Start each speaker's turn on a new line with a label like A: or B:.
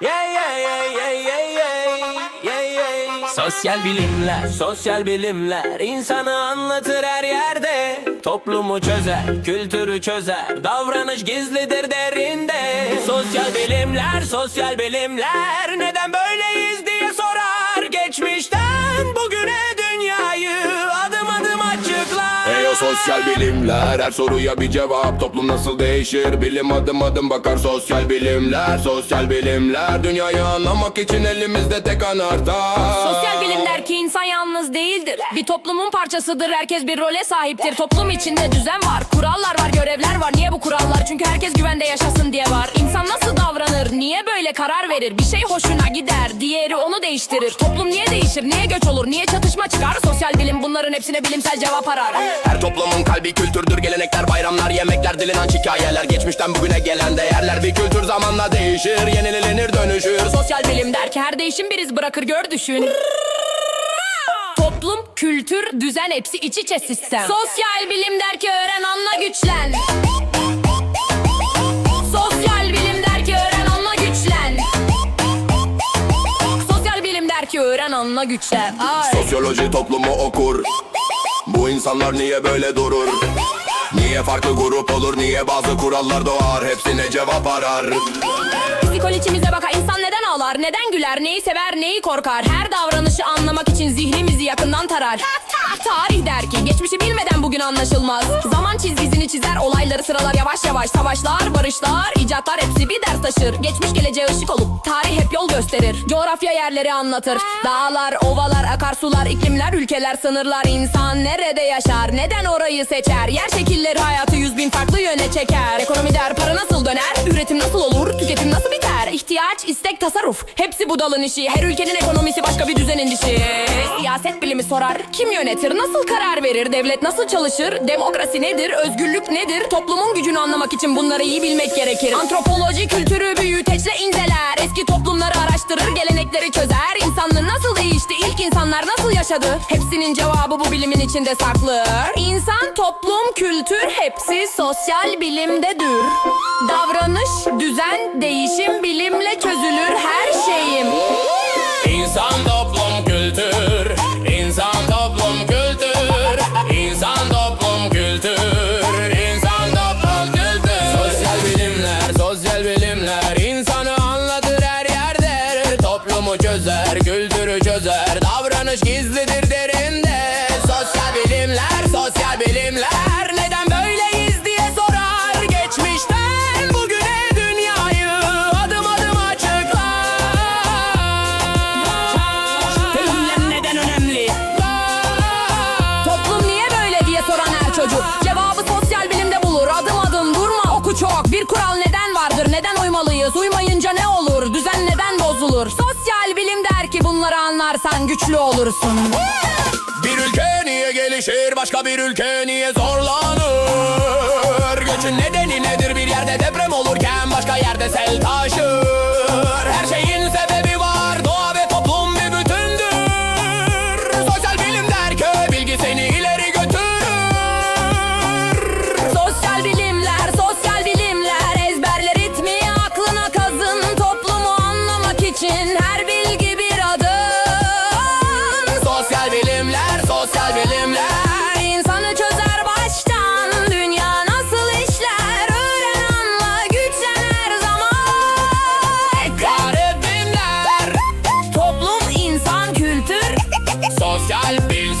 A: Yeah yeah yeah yeah yeah yeah yeah yeah Sosyal bilimler, sosyal bilimler insanı anlatır her yerde. Toplumu çözer, kültürü çözer, davranış gizlidir derinde. Sosyal bilimler, sosyal bilimler neden böyleyiz diye sorar. Geçmişten bugüne
B: sosyal bilimler. Her soruya bir cevap. Toplum nasıl değişir? Bilim adım adım bakar sosyal bilimler. Sosyal bilimler Dünyayı anlamak için elimizde tek anahtar.
C: Sosyal bilim der ki insan yalnız değildir. Bir toplumun parçasıdır. Herkes bir role sahiptir. Toplum içinde düzen var. Kurallar var görevler var. Niye bu kurallar? Çünkü herkes güvende yaşasın diye var. İnsan nasıl davranır? Niye böyle karar verir? Bir şey hoşuna gider. Diğeri onu değiştirir. Toplum niye değişir? Niye göç olur? Niye çatışma çıkar? Sosyal bilim bunların hepsine bilimsel cevap arar.
B: Her toplumun kalbi kültürdür. Gelenekler, bayramlar, yemekler, dilenen hikayeler Geçmişten bugüne gelen değerler Bir kültür zamanla değişir Yenilenir dönüşür.
C: Sosyal bilim der ki her değişim bir iz bırakır gör düşün. Toplum, kültür, düzen hepsi iç içe sistem. Sosyal bilim der ki öğren anla güçlen. Sosyal bilim der ki öğren anla güçlen. Sosyal bilim der ki öğren anla güçlen. Ay.
B: Sosyoloji toplumu okur Bu insanlar niye böyle durur? Niye farklı grup olur? Niye bazı kurallar doğar? Hepsine cevap arar.
C: Psikoloğimize bakar insan neden ağlar? Neden güler? Neyi sever? Neyi korkar? Her davranışı anlamak için zihnimizi yakından tarar. Tarih der ki geçmişi bilmeden bugün anlaşılmaz. Zaman çizgisini çizer olayları sıralar yavaş yavaş Savaşlar barışlar icatlar hepsi bir ders taşır. Geçmiş geleceğe ışık olup tarih hep yol gösterir. Coğrafya yerleri anlatır. Dağlar ovalar akarsular iklimler ülkeler sınırlar. İnsan nerede yaşar neden orayı seçer? Yer şekilleri hayatı yüz bin farklı yöne çeker. Ekonomi der para nasıl döner? Üretim nasıl olur? Tüketim nasıl biter? İhtiyaç istek tasarruf. Hepsi bu dalın işi. Her ülkenin ekonomisi başka bir düzenin dişi Siyaset bilimi sorar kim yönetir nasıl karar verir devlet nasıl çalışır Demokrasi nedir özgürlük nedir Toplumun gücünü anlamak için bunları iyi bilmek gerekir. Antropoloji kültürü büyüteçle inceler Eski toplumları araştırır gelenekleri çözer. İnsanlığı nasıl değişti ilk insanlar nasıl yaşadı? Hepsinin cevabı bu bilimin içinde saklı İnsan toplum kültür hepsi sosyal bilimdedir. Davranış düzen değişim bilimle
A: Toplumu çözer kültürü çözer. Davranış gizlidir derinde. Sosyal bilimler sosyal bilimler. Neden böyleyiz diye sorar. Geçmişten bugüne dünyayı adım adım açıklar.
C: Terimler neden önemli? Toplum niye böyle diye soran her çocuk. Cevabı sosyal bilimde bulur. Adım adım durma. Oku çok. Bir kural neden vardır? Neden uymalıyız? Uymayınca ne olur? Düzen neden bozulur? Sosyal güçlü olursun.
B: Bir ülke niye gelişir başka bir ülke niye zorlanır? Göçün nedeni nedir? Bir yerde deprem olurken başka yerde sel taşır
C: social,
B: build